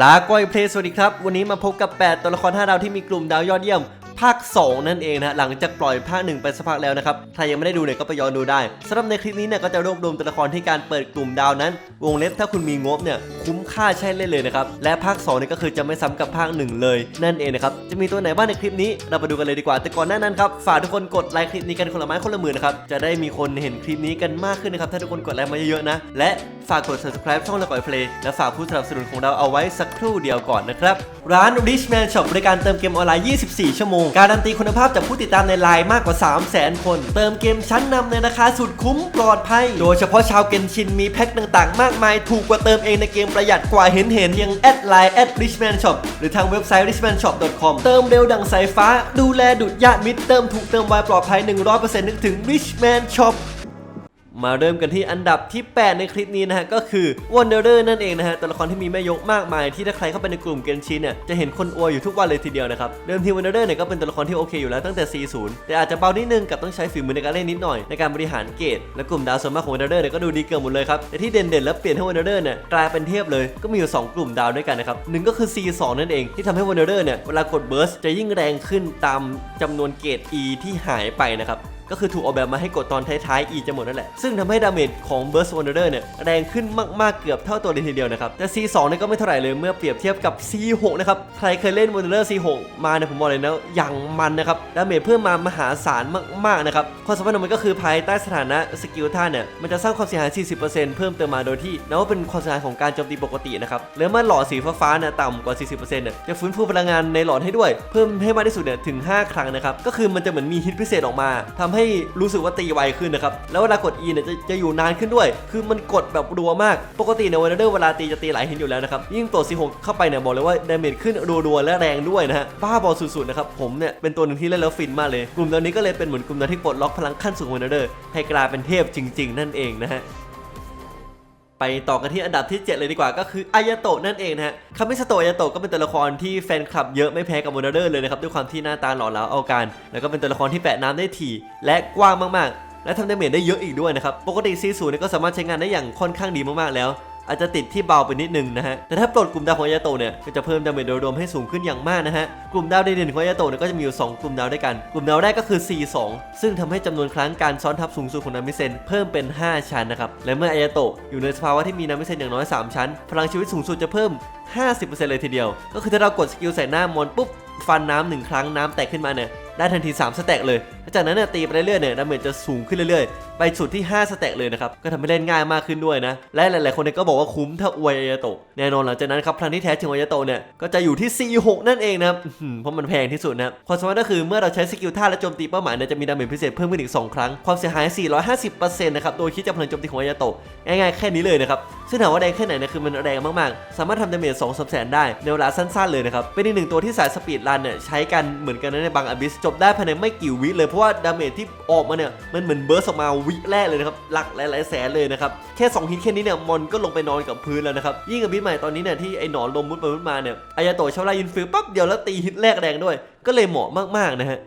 ลาก้อยเพลสวัสดีครับ วันนี้มาพบกับ 8 ตัวละคร 5 ดาวที่มีกลุ่มดาวยอดเยี่ยม ภาค 2 นั่นเองนะหลังจากปล่อยภาค 1 ไปสักพักแล้วนะครับใครยังไม่ได้ดูเนี่ยก็ไปย้อนดูได้สำหรับในคลิปนี้เนี่ยก็จะรวบรวมตัวละครที่การเปิดกลุ่มดาวนั้น วงเล็บถ้าคุณมีงบเนี่ยคุ้มค่าใช่เล่นเลยนะครับและภาค2นี่ก็คือจะไม่ซ้ำกับภาค 1 เลย นั่นเองนะครับจะมีตัวไหนบ้างในคลิปนี้เราไปดูกันเลยดีกว่า แต่ก่อนหน้านั้นครับฝากทุกคนกดไลค์คลิปนี้กันคนละไม้คนละมือนะครับจะได้มีคนเห็นคลิปนี้กันมากขึ้นนะครับถ้าทุกคนกดไลค์มาเยอะๆนะและฝากกด subscribe ช่องละก่อยเพลย์และฝากผู้สนับสนุนของเราเอาไว้สักครู่เดียวก่อนนะครับร้าน Richman Shop บริการเติมเกมออนไลน์ 24 ชั่วโมงการันตีคุณภาพจากผู้ติดตามในไลน์มากกว่า 300,000 คน เติมเกมชั้นนำในราคาสุดคุ้มปลอดภัย โดยเฉพาะชาวเกนชินมีแพ็คต่างๆ มากมาย ถูกกว่าเติมเองในเกมประหยัดกว่าเห็นเห็นยังแอดไลน์แอด Richman Shop หรือทางเว็บไซต์ richmanshop.com เติมเร็วดังสายฟ้า ดูแลดุดญาติมิตรเติมถูกเติมไวปลอดภัย 100%นึกถึง Richman Shop มาเริ่มกันที่อันดับที่ 8 ในคลิปนี้นะฮะก็คือ Wanderer นั่นเองนะฮะตัวละครที่มีแม่ยกมากมาย ที่ถ้าใครเข้าไปในกลุ่มเกนชินเนี่ยจะเห็นคนอวยอยู่ทุกวันเลยทีเดียวนะครับเดิมที Wanderer เนี่ยก็เป็นตัวละครที่โอเคอยู่แล้วตั้งแต่ 40 แต่อาจจะเบานิดนึงกับต้องใช้ฝีมือในการเล่นนิดหน่อยในการบริหารเกตและกลุ่มดาวส่วนมากของ Wanderer เนี่ยก็ดูดีเกินหมดเลยครับแต่ที่เด่นๆแล้วเปลี่ยนให้ Wanderer เนี่ยกลายเป็นเทพเลยก็มีอยู่2กลุ่มดาวด้วยกันนะครับหนึ่งก็คือ C2 นั่นเองที่ทำให้ Wanderer เนี่ยเวลากด Burst จะยิ่งแรงขึ้นตามจำนวนเกต E ที่หายไปนะครับ ก็คือถูกออกแบบมาให้กดตอนท้ายๆ E จะหมดนั่นแหละ ซึ่งทำให้ดาเมจของ Burst Wanderer เนี่ยแรงขึ้นมากๆเกือบเท่าตัวเลยทีเดียวนะครับแต่ C2 เนี่ยก็ไม่เท่าไหร่เลยเมื่อเปรียบเทียบกับ C6 นะครับใครเคยเล่น Wanderer C6 มาเนี่ยผมบอกเลยนะอย่างมันนะครับดาเมจเพิ่มมามหาศาลมากๆนะครับความสำคัญของมันก็คือภายใต้สถานะสกิลท่านเนี่ยมันจะสร้างความเสียหาย 40%เพิ่มเติมมาโดยที่นับว่าเป็นความเสียหายของการโจมตีปกตินะครับแล้วเมื่อหลอดสีฟ้าๆเนี่ยต่ำกว่า 40%เนี่ยจะฟื้นฟูพลังงานในหลอดให้ด้วย เพิ่มให้มากที่สุดเนี่ยถึง 5 ครั้งนะครับก็คือมันจะเหมือนมีฮิตพิเศษออกมาทำใให้รู้สึกว่าตีไวขึ้นนะครับ แล้วเวลากด E เนี่ยจะจะอยู่นานขึ้นด้วย คือมันกดแบบรัวมาก ปกติในวันเดอร์เวลาตีจะตีหลายหินอยู่แล้วนะครับ ยิ่งตัว C6 เข้าไปเนี่ยบอกเลยว่าดาเมจขึ้นรัวๆและแรงด้วยนะฮะ บ้าบอสุดๆนะครับ ผมเนี่ยเป็นตัวหนึ่งที่เล่นแล้วฟินมากเลย กลุ่มตัวนี้ก็เลยเป็นเหมือนกลุ่มตัวที่ปลดล็อกพลังขั้นสูงของวันเดอร์ให้กลายเป็นเทพจริง ๆ นั่นเองนะฮะ ไปต่อกันที่อันดับที่ 7 เลยดีกว่าก็คืออายาโตะนั่นเองนะฮะคามิสโตะอายาโตะก็เป็นตัวละครที่แฟนคลับเยอะไม่แพ้กับโมนาเดอร์เลยนะครับด้วยความที่หน้าตาหล่อเหลาเอาการ แล้วก็เป็นตัวละครที่แปะน้ำได้ถี่ และกว้างมากๆ และทำดาเมจได้เยอะอีกด้วยนะครับปกติซีซูนี่ก็สามารถใช้งานได้อย่างค่อนข้างดีมากๆแล้ว อาจจะติดที่เบาไปนิดนึงนะฮะ แต่ถ้าปลดกลุ่มดาวของยาโตเนี่ยก็จะเพิ่มดาเมจโดยรวมให้สูงขึ้นอย่างมากนะฮะ กลุ่มดาวเด่นๆของยาโตเนี่ยก็จะมีอยู่ 2 กลุ่มดาวด้วยกัน กลุ่มดาวแรกก็คือ C2 ซึ่งทำให้จำนวนครั้งการซ้อนทับสูงสุดของนามิเซนเพิ่มเป็น 5 ชั้นนะครับ และเมื่ออายาโตอยู่ในสภาวะที่มีนามิเซนอย่างน้อย 3 ชั้น พลังชีวิตสูงสุดจะเพิ่ม 50%เลยทีเดียว ก็คือถ้าเรากดสกิลใส่หน้ามอนปุ๊บฟันน้ำหนึ่งครั้งน้ำแตกขึ้นมาเนี่ยได้ทันที 3 สแต็กเลย จากนั้นเนี่ยตีไปเรื่อยๆเนี่ยดาเมจจะสูงขึ้นเรื่อยๆ ไปสุดที่ 5สแต็กเลยนะครับ ก็ทำให้เล่นง่ายมากขึ้นด้วยนะ และหลาย ๆ คนเนี่ยก็บอกว่าคุ้มถ้าอวยอายาโตะแน่นอนหลังจากนั้นครับพลังที่แท้จริงของอายาโตะเนี่ยก็จะอยู่ที่ C6 นั่นเองนะเพราะมันแพงที่สุดนะความสามารถก็คือเมื่อเราใช้สกิลท่าและโจมตีเป้าหมายเนี่ยจะมีดาเมจพิเศษเพิ่มขึ้นอีก 2 ครั้ง ความเสียหาย 450%นะครับโดยคิดจากพลังโจมตีของอายาโตะง่าย ๆ แค่นี้เลยนะครับซึ่งถามว่าแรงแค่ไหนนี่ยคือมันแรงมาก ๆ สามารถทำดาเมจ2 3แสนได้ในเวลาสั้น ๆ เลยนะครับเป็นอีกหนึ่งตัวที่สายสปีดรันเนี่ยใช้กันเหมือนกันในบางอบิสจบได้ภายในไม่กี่วิเลยเพราะว่าดาเมจที่ออกมาเนี่ยมันเหมือนเบิร์สออกมาวิแรกเลยนะครับหลักหลายๆแสนเลยนะครับแค่ 2 ฮิตแค่นี้เนี่ยมอนก็ลงไปนอนกับพื้นแล้วนะครับยิ่งอบิสใหม่ตอนนี้เนี่ยที่ไอ้หนอนลมมุดไปมุดมาเนี่ยอายาโตะชาวลายินฟิลปั๊บเดียวแล้วตีฮิตแรกแรงด้วย ก็เลยเหมาะมากๆนะฮะ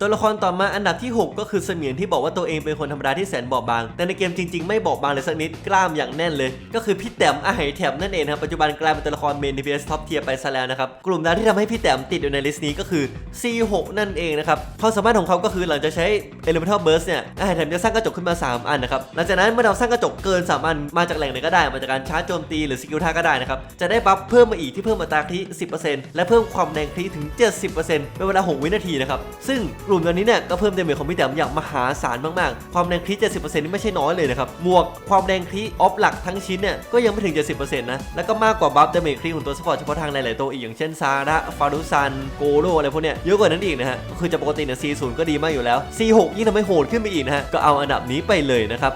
ตัวละครต่อมาอันดับที่ 6 ก็คือเสมียนที่บอกว่าตัวเองเป็นคนธรรมดาที่แสนบอบบาง แต่ในเกมจริงๆ ไม่บอบบางเลยสักนิดกล้ามอย่างแน่นเลย ก็คือพี่แต้มอาหายแถมนั่นเองครับปัจจุบันกลายเป็นตัวละครเมน DPS ท็อปเทียไปซะแล้วนะครับ กลุ่มดาวที่ทำให้พี่แต้มติดอยู่ในลิสต์นี้ก็คือ C6 นั่นเองนะครับความสามารถของเขาก็คือหลังจากใช้ Elemental Burst เนี่ยอาหายแถมจะสร้างกระจกขึ้นมา 3 อันนะครับหลังจากนั้นเมื่อเราสร้างกระจกเกิน 3 อันมาจากแหล่งไหนก็ได้มาจากการชาร์จโจมตีหรือสกิลท่าก็ได้นะครับจะได้บัฟเพิ่มมาอีกที่เพิ่มอัตราคริ10%และเพิ่มความแรงคริถึง 70%เป็นเวลา 6 วินาทีนะครับซึ่งกลุ่มตัวนี้เนี่ยก็เพิ่มดาเมจของพี่แต้มอย่างมหาศาลมากๆ ความแรงคริ70%นี่ไม่ใช่น้อยเลยนะครับหมวกความแรงคริออฟหลักทั้งชิ้นเนี่ยก็ยังไม่ถึง 70%นะแล้วก็มากกว่าบัฟดเมจคริของตัวสปอร์ตเฉพาะทางหลายๆตัวอีกอย่างเช่นซาระฟารุซันโกโรอะไรพวกเนี้ยเยอะกว่านั้นอีกนะฮะก็คือจะปกติเนี่ย C0 ก็ดีมากอยู่แล้ว C6 ยิ่งทำให้โหดขึ้นไปอีกนะฮะก็เอาอันดับนี้ไปเลยนะครับ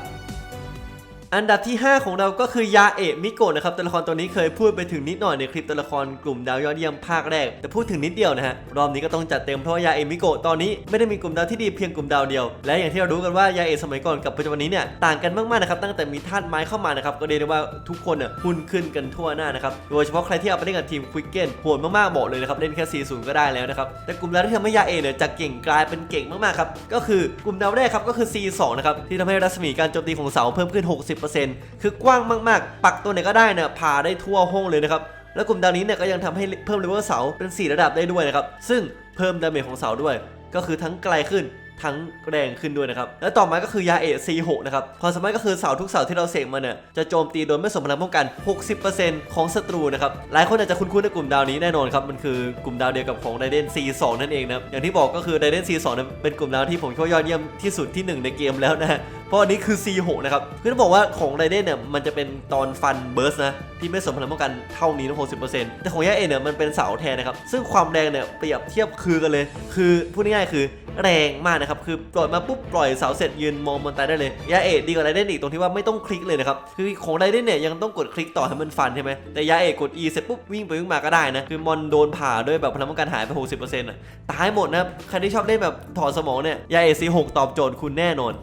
อันดับที่ 5 ของเราก็คือยาเอะมิโกะนะครับตัวละครตัวนี้เคยพูดไปถึงนิดหน่อยในคลิปตัวละครกลุ่มดาวยอดเยี่ยมภาคแรก แต่พูดถึงนิดเดียวนะฮะรอบนี้ก็ต้องจัดเต็มเพราะยาเอะมิโกะตอนนี้ไม่ได้มีกลุ่มดาวที่ดีเพียงกลุ่มดาวเดียว และอย่างที่เรารู้กันว่ายาเอะสมัยก่อนกับปัจจุบันนี้เนี่ยต่างกันมากๆนะครับตั้งแต่มีธาตุไม้เข้ามานะครับก็เรียกได้ว่าทุกคนเนี่ยหุ่นขึ้นกันทั่วหน้านะครับโดยเฉพาะใครที่เอาไปเล่นกับทีมควิกเก้นโหดมากๆบอกเลยนะครับเล่นแค่40ก็ได้แล้วนะครับแต่กลุ่มดาวที่ทำให้ยาเอะเนี่ยจากเก่งกลายเป็นเก่งมากๆครับก็คือกลุ่มดาวแรกครับก็คือ C2 นะครับที่ทำให้รัศมีการโจมตีของเสาเพิ่มขึ้น 60คือกว้างมากๆ ปักตัวไหนก็ได้เนี่ยผ่าได้ทั่วห้องเลยนะครับแล้วกลุ่มดาวนี้เนี่ยก็ยังทำให้เพิ่มเลเวลเสาเป็น 4 ระดับได้ด้วยนะครับซึ่งเพิ่มดาเมจของเสาด้วย ก็คือทั้งไกลขึ้นทั้งแรงขึ้นด้วยนะครับ และต่อมาก็คือยาเอะ C6 นะครับ ความสามารถก็คือเสาทุกเสาที่เราเสกมาเนี่ย จะโจมตีโดยไม่สมพลังป้องกัน 60%ของศัตรูนะครับ หลายคนอาจจะคุ้นๆในกลุ่มดาวนี้แน่นอนครับ มันคือกลุ่มดาวเดียวกับของไดเดน C2 นั่นเองนะอย่างที่บอกก็คือไดเดน C2 เนี่ยเป็นกลุ่มดาวที่ผมคิดว่ายอดเยี่ยมที่สุดที่หนึ่งในเกมแล้วนะ เพราะอันนี้คือ C6 นะครับคือต้องบอกว่าของไรเดนเนี่ยมันจะเป็นตอนฟันเบิร์สนะที่ไม่สมพลังป้องกันเท่านี้นะ60%แต่ของยาเอเนี่ยมันเป็นเสาแทนนะครับซึ่งความแรงเนี่ยเปรียบเทียบคือกันเลย คือพูดง่ายๆคือแรงมากนะครับคือปล่อยมาปุ๊บปล่อยเสาเสร็จยืนมองบนตายได้เลยยาเอดีกว่าไรเดนอีกตรงที่ว่าไม่ต้องคลิกเลยนะครับคือของไรเดนเนี่ยยังต้องกดคลิกต่อให้มันฟันใช่ไหมแต่ยาเอกด E เสร็จปุ๊บวิ่งไปวิ่งมาก็ได้นะคือมอนโดนผ่าด้วยแบบพลังป้องกันหายไป 60%อะตายหมดนะครับใครที่ชอบเล่นแบบถอดสมองเนี่ยยาเอ C6 ตอบโจทย์คุณแน่นอน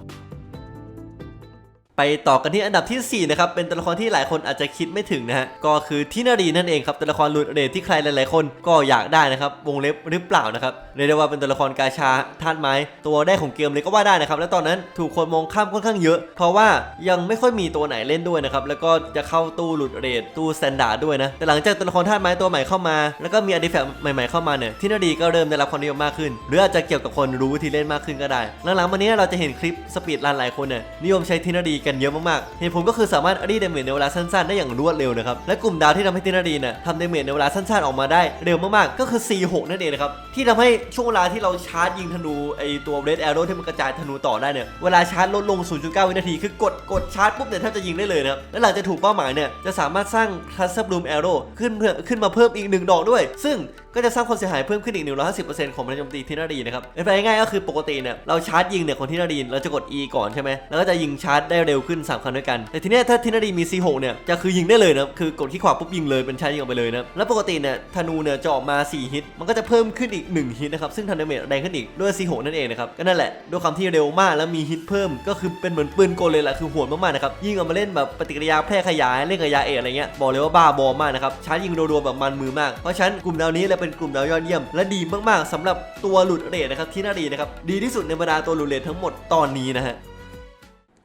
ไปต่อกันที่อันดับทีสี่ 4 นะครับ เป็นตัวละครที่หลายคนอาจจะคิดไม่ถึงนะฮะ ก็คือทินารีนั่นเองครับ ตัวละครหลุดเรทที่ใครหลายๆ คนก็อยากได้นะครับ วงเล็บหรือเปล่านะครับ เรียกได้ว่าเป็นตัวละครกาชาธาตุไม้ ตัวแรกของเกมเลยก็ว่าได้นะครับ และตอนนั้นถูกคนมองข้ามค่อนข้างเยอะ เพราะว่ายังไม่ค่อยมีตัวไหนเล่นด้วยนะครับ แล้วก็จะเข้าตู้หลุดเรทตู้สแตนดาร์ดด้วยนะ แต่หลังจากตัวละครธาตุไม้ตัวใหม่เข้ามา แล้วก็มีอาร์ติแฟกใหม่ๆเข้ามาเนี่ย ทินารีก็เริ่มได้รับความนิยมมากขึ้น หรืออาจจะเกี่ยวกับคนรู้วิธีเล่นมากขึ้นก็ได้ หลังๆมานี้เราจะเห็นคลิปสปีดรันหลายคนเนี่ยนิยมใช้ทินารีกันเยอะมากๆเหตุผลก็คือสามารถรีดเดเมจในเวลาสั้นๆ ได้อย่างรวดเร็วนะครับ และกลุ่มดาวที่ทำให้ทินารีเนี่ยทำเดเมจในเวลาสั้นๆออกมาได้เร็วมากๆ ก็คือ C6 นั่นเองนะครับ ที่ทำให้ช่วงเวลาที่เราชาร์จยิงธนูไอตัว Red Arrow ที่มันกระจายธนูต่อได้เนี่ย เวลาชาร์จลดลง 0.9 วินาที คือกดกดชาร์จปุ๊บเนี่ยแทบจะยิงได้เลยนะครับ และหลังจากถูกเป้าหมายเนี่ย จะสามารถสร้าง Cluster Bloom Arrow ขึ้นเพื่อขึ้นมาเพิ่มอีกหนึ่งดอกด้วย ซึ่ง ก็จะสร้างความเสียหายเพิ่มขึ้นอีก 150%ของพลังโจมตีที่นารีนะครับเป็นไปง่ายก็คือปกติเนี่ยเราชาร์จยิงเนี่ยของที่นารีเราจะกด E ก่อนใช่ไหมแล้วก็จะยิงชาร์จได้เร็วขึ้น3ครั้งด้วยกัน แต่ทีเนี้ยถ้าที่นารีมี C6 เนี่ยจะคือยิงได้เลยนะคือกดที่ขวาปุ๊บยิงเลยเป็นชาร์จยิงออกไปเลยนะแล้วปกติเนี่ยธนูเนี่ยจะออกมา 4 ฮิต มันก็จะเพิ่มขึ้นอีก 1 ฮิตนะครับซึ่งทำดาเมจแรงขึ้นอีกด้วย C6 นั่นเองนะครับก็นั่นแหละด้วยความที่เร็วมากแล้วมีฮิตเพิ่มก็คือเป็นเหมือนปืนกลเลยแหละคือโหดมากๆนะครับยิ่งเอามาเล่นแบบปฏิกิริยาแพร่ขยายเล่นกับยาเอกอะไรเงี้ยบอกเลยว่าบ้าบอมากนะครับชาร์จยิงรัวๆแบบมันมือมากเพราะฉะนั้นกลุ่มดาวนี้เลยเป็นกลุ่มดาวยอดเยี่ยม และดีมากๆสำหรับตัวหลุดเรทนะครับที่น่าดีนะครับดีที่สุดในบรรดาตัวหลุดเรททั้งหมดตอนนี้นะฮะ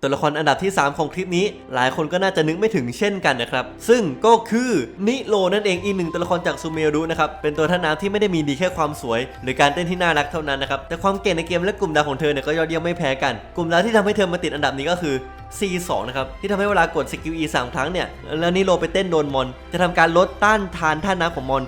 ตัวละครอันดับที่ 3 ของคลิปนี้ หลายคนก็น่าจะนึกไม่ถึงเช่นกันนะครับ ซึ่งก็คือนิโรนั่นเองอีกหนึ่งตัวละครจากซูเมรุนะครับ เป็นตัวท่าน้ำที่ไม่ได้มีดีแค่ความสวย หรือการเต้นที่น่ารักเท่านั้นนะครับ แต่ความเก่งในเกมและกลุ่มดาวของเธอเนี่ยก็ยอดเยี่ยมไม่แพ้กัน กลุ่มดาวที่ทำให้เธอมาติดอันดับนี้ก็คือ C2 นะครับที่ทำให้เวลากดสกิล E 3 ครั้งเนี่ยแล้วนิโรไปเต้นโดนมอน จะทำการลดต้านทานท่าน้ำของมอน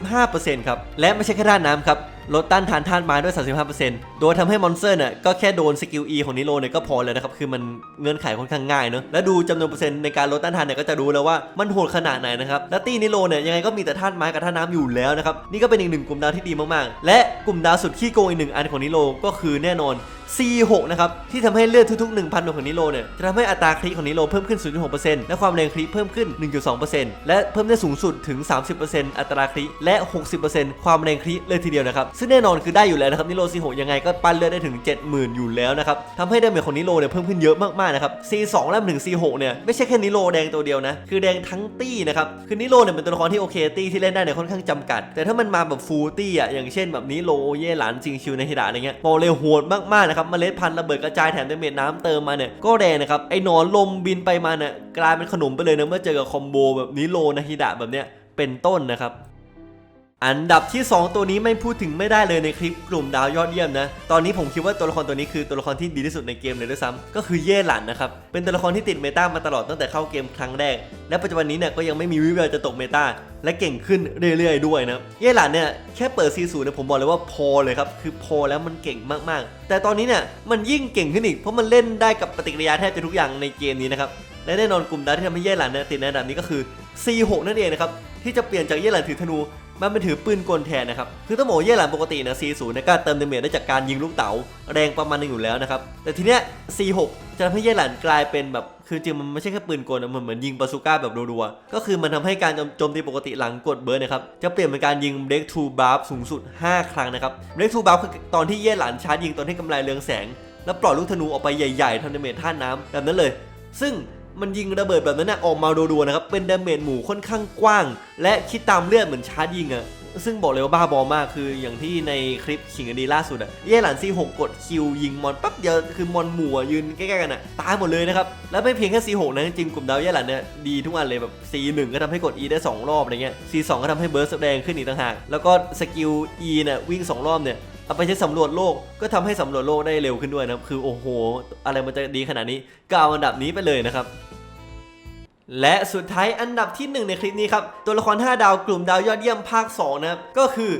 35%ครับและไม่ใช่แค่ด้านน้ำครับลดต้านทานท่านไม้ด้วย 35%โดยทำให้มอนสเตอร์เนี่ยก็แค่โดนสกิล E ของนิโรเนี่ยก็พอเลยนะครับ คือมันเงื่อนไขค่อนข้างง่ายเนอะและดูจำนวนเปอร์เซ็นต์ในการลดต้านทานเนี่ยก็จะรู้แล้วว่ามันโหดขนาดไหนนะครับ และตีนิโรเนี่ยยังไงก็มีแต่ท่านไม้กับท่านน้ำอยู่แล้วนะครับ นี่ก็เป็นอีกหนึ่งกลุ่มดาวที่ดีมากๆ และกลุ่มดาวสุดขี้โกงอีกหนึ่งอันของนิโรก็คือแน่นอน C6 นะครับที่ทำให้เลือดทุกๆ 1,000ดวงของนิโรเนี่ยจะทำให้อัตราคลิกของนิโรเพิ่มขึ้น 0.6%และความแรงคลิกเพิ่มขึ้น 1.2%และเพิ่มได้สูงสุดถึง 30%อัตราคลิกและ 60%ความแรงคลิกเลยทีเดียวนะครับซึ่งแน่นอนคือได้อยู่แล้วนะครับนิโร C6 ยังไงก็ปั้นเลือดได้ถึง 70,000 อยู่แล้วนะครับทำให้ดาเมจของนิโรเนี่ยเพิ่มขึ้นเยอะมากๆนะครับ C2 และถึง C6 เนี่ยไม่ใช่แค่นิโรแดงตัวเดียวนะคือแดงทั้งตี้นะครับคือนิโรเนี่ยเป็นตัวละครที่โอเคตี้ที่เล่นได้เนี่ยค่อนข้างจำกัด แต่ถ้ามันมาแบบฟูลตี้อะอย่างเช่นแบบนิโรเย่หลานจิงชิวในฮิดะอะไรเงี้ยบอกเลยโหดมากๆนะครับเมล็ดพันธุ์ระเบิดกระจายแถมดเมจน้ำเติมมาเนี่ยก็แรงนะครับไอ้หนอนลมบินไปมาเนี่ยกลายเป็นขนมไปเลยนะเมื่อเจอกับคอมโบแบบนิโรนะฮิดะแบบเนี้ยเป็นต้นนะครับอันดับที่ 2 ตัวนี้ไม่พูดถึงไม่ได้เลยในคลิปกลุ่มดาวยอดเยี่ยมนะ ตอนนี้ผมคิดว่าตัวละครตัวนี้คือตัวละครที่ดีที่สุดในเกมเลยด้วยซ้ำก็คือเย่หลันนะครับ เป็นตัวละครที่ติดเมตามาตลอดตั้งแต่เข้าเกมครั้งแรก และปัจจุบันนี้เนี่ยก็ยังไม่มีวิแววจะตกเมตา และเก่งขึ้นเรื่อยๆด้วยนะเย่หลานเนี่ยแค่เปิดซีซูเนี่ยผมบอกเลยว่าพอเลยครับคือพอแล้วมันเก่งมากๆ แต่ตอนนี้เนี่ยมันยิ่งเก่งขึ้นอีกเพราะมันเล่นได้กับปฏิกิริยาแทบจะทุกอย่างในเกมนี้นะครับและแน่นอนกลุ่มดาวที่ทำให้เย่หลานเนี่ยติดในอันดับนี้ก็คือ C6 นั่นเองนะครับที่จะเปลี่ยนจากเย่หลานถือธนู มันเป็นถือปืนกลแทนนะครับ คือต้องบอกเย่หลันปกตินะ C0 เนี่ยก็เติมดาเมจได้จากการยิงลูกเต๋าแรงประมาณนึงอยู่แล้วนะครับ แต่ทีเนี้ย C6 จะทำให้เย่หลันกลายเป็นแบบ คือจริงมันไม่ใช่แค่ปืนกลนะมันเหมือนยิงบาซูก้าแบบรัวๆ ก็คือมันทำให้การโจมตีปกติหลังกดเบิร์นนะครับ จะเปลี่ยนเป็นการยิง break to buff สูงสุด 5 ครั้งนะครับ break to buff คือตอนที่เย่หลันชาร์จยิงตอนที่กำไรเรืองแสง แล้วปล่อยลูกธนูออกไปใหญ่ๆทำดาเมจท่าน้ำแบบนั้นเลย ซึ่ง มันยิงระเบิดแบบนั้นนะออกมารัวๆนะครับ เป็นดาเมจหมู่ค่อนข้างกว้าง และคิดตามเลือดเหมือนชาร์จยิงอะซึ่งบอกเลยว่าบ้าบอมากคืออย่างที่ในคลิปขิงกันดีล่าสุดอะเย่หลันซีหกกดคิวยิงมอนปั๊บเดียวคือมอนหมู่ยืนใกล้ๆกันอะตายหมดเลยนะครับ แล้วไม่เพียงแค่ C6 นะจริงกลุ่มดาวเย่หลันเนี่ยดีทุกอันเลยแบบ C1 ก็ทำให้กด E ได้ 2 รอบอะไรเงี้ย C2 ก็ทำให้เบิร์สแดงขึ้นอีกต่างหากแล้วก็สกิล E เนี่ยวิ่ง 2 รอบเนี่ย เอาไปใช้สำรวจโลกก็ทำให้สำรวจโลกได้เร็วขึ้นด้วยนะครับคือโอ้โห อะไรมันจะดีขนาดนี้ก็เอาอันดับนี้ไปเลยนะครับและสุดท้ายอันดับที่ 1 ในคลิปนี้ครับตัวละคร 5 ดาวกลุ่มดาวยอดเยี่ยมภาค2นะครับก็คือ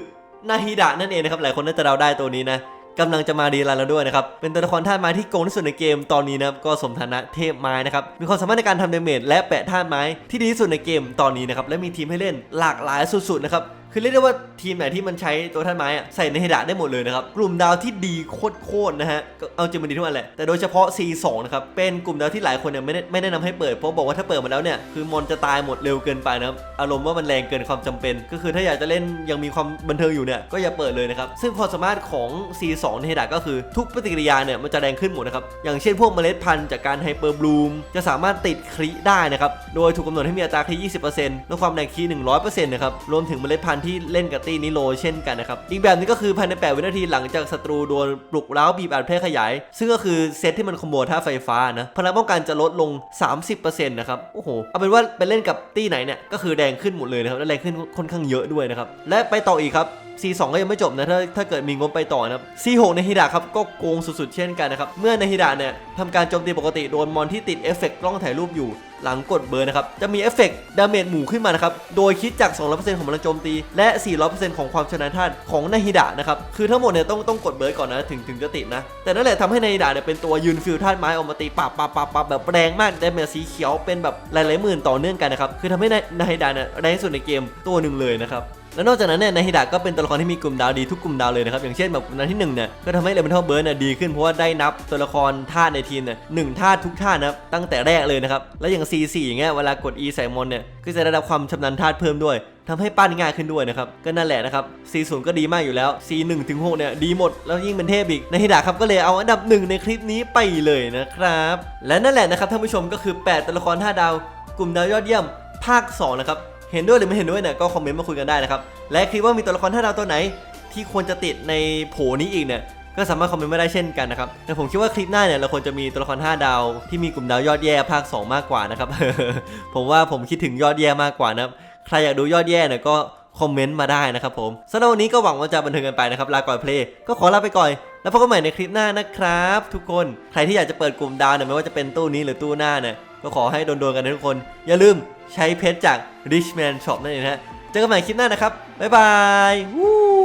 นาฮิดะนั่นเองนะครับหลายคนน่าจะเดาได้ตัวนี้นะกำลังจะมาดีรันแล้วด้วยนะครับ เป็นตัวละครธาตุไม้ที่โกงที่สุดในเกมตอนนี้นะครับ ก็สมฐานะเทพไม้นะครับ มีความสามารถในการทำเดเมจและแปะธาตุไม้ที่ดีที่สุดในเกมตอนนี้นะครับ และมีทีมให้เล่นหลากหลายสุดๆนะครับ คือเรียกได้ว่าทีมไหนที่มันใช้ตัวท่านไม้อะใส่ในเฮดะได้หมดเลยนะครับ กลุ่มดาวที่ดีโคตรๆนะฮะก็เอาจริงมันดีทุกอันแหละ แต่โดยเฉพาะ C2 นะครับเป็นกลุ่มดาวที่หลายคนเนี่ยไม่ได้ไม่แนะนำให้เปิดเพราะบอกว่าถ้าเปิดมาแล้วเนี่ยคือมอนจะตายหมดเร็วเกินไปนะครับอารมณ์ว่ามันแรงเกินความจำเป็น ก็คือถ้าอยากจะเล่นยังมีความบันเทิงอยู่เนี่ยก็อย่าเปิดเลยนะครับซึ่งความสามารถของ C2 ในเฮดะก็คือทุกปฏิกิริยาเนี่ยมันจะแรงขึ้นหมดนะครับอย่างเช่นพวกเมล็ดพันธุ์จากการไฮเปอร์บลูมจะสามารถติดคริได้นะครับโดยถูกกำหนดให้มีอัตราคริ20%และความแรงคริ100%นะครับรวมถึงเมล็ดพันธุ์ที่เล่นกับตีนิโลเช่นกันนะครับ อีกแบบนึงก็คือภายใน 8 วินาทีหลังจากศัตรูโดนปลุกเร้าบีบอัดเพลขยาย ซึ่งก็คือเซตที่มันขโมยท่าไฟฟ้านะพลังป้องกันจะลดลง 30%นะครับโอ้โหเอาเป็นว่าไปเล่นกับตี้ไหนเนี่ยก็คือแดงขึ้นหมดเลยนะครับและแรงขึ้นค่อนข้างเยอะด้วยนะครับและไปต่ออีกครับ C2 ก็ยังไม่จบนะถ้าถ้าเกิดมีงบไปต่อนะครับ C6 ในฮิดะครับก็โกงสุดๆเช่นกันนะครับ เมื่อในฮิดะเนี่ยทำการโจมตีปกติโดนมอนที่ติดเอฟเฟกต์กล้องถ่ายรูปอยู่หลังกดเบอร์นะครับ จะมีเอฟเฟกต์ดาเมจหมู่ขึ้นมานะครับ โดยคิดจาก 200%ของพลังโจมตี และ 400%ของความชนาญธาตุของนาฮิดะนะครับ คือทั้งหมดเนี่ยต้องต้องกดเบอร์ก่อนนะ ถึงถึงจะติดนะ แต่นั่นแหละทำให้นาฮิดะเนี่ยเป็นตัวยืนฟิลธาตุไม้ออกมาตีปับปับปับปับแบบแรงมากดาเมจสีเขียวเป็นแบบหลายๆหมื่นต่อเนื่องกันนะครับ คือทำให้นาฮิดะเนี่ยแรงสุดในเกมตัวหนึ่งเลยนะครับ แล้วนอกจากนั้นเนี่ยในฮิดะก็เป็นตัวละครที่มีกลุ่มดาวดีทุกกลุ่มดาวเลยนะครับอย่างเช่นแบบกลุ่มดาวที่1เนี่ยก็ทำให้เลเวนทัลเบิร์เนี่ยดีขึ้นเพราะว่าได้นับตัวละครธาตุในทีมเนี่ยหนึ่งธาตุทุกธาตุนะครับตั้งแต่แรกเลยนะครับแล้วอย่าง C4 อย่างเงี้ยเวลากด E ใส่มอนเนี่ยก็จะได้รับความชำนาญธาตุเพิ่มด้วยทำให้ปั้นง่ายขึ้นด้วยนะครับ ก็นั่นแหละนะครับ C0 ก็ดีมากอยู่แล้ว C1 ถึง6เนี่ยดีหมด แล้วยิ่งเป็นเทพอีกในฮิดะครับก็เลยเอาอันดับหนึ่งในคลิปนี้ไปเลยนะครับ และนั่นแหละนะครับท่านผู้ชมก็คือ 8 ตัวละคร5ดาว กลุ่มดาวยอดเยี่ยมภาค 2 นะครับ เห็นด้วยหรือไม่เห็นด้วยเนี่ยก็คอมเมนต์มาคุยกันได้นะครับ และคิดว่ามีตัวละครห้าดาวตัวไหน ที่ควรจะติดในโผนี้อีกเนี่ยก็สามารถคอมเมนต์มาได้เช่นกันนะครับ แต่ผมคิดว่าคลิปหน้าเนี่ยเราควรจะมีตัวละคร 5 ดาว ที่มีกลุ่มดาวยอดแย่ภาค 2 มากกว่านะครับ ผมว่าผมคิดถึงยอดแย่มากกว่านะใครอยากดูยอดแย่เนี่ยก็คอมเมนต์มาได้นะครับผมสำหรับวันนี้ก็หวังว่าจะบันเทิงกันไปนะครับ ลาก่อนเพลย์ก็ขอลาไปก่อน แล้วพบกันใหม่ในคลิปหน้านะครับ ทุกคน ใครที่อยากจะเปิดกลุ่มดาวเนี่ยไม่ว่าจะเป็นตู้นี้หรือตู้หน้าเนี่ยก็ขอให้โดนๆกันนะทุกคน อย่าลืม ใช้เพชรจาก Richman Shop นั่นเองนะฮะเจอกันใหม่คลิปหน้านะครับ บ๊ายบายวู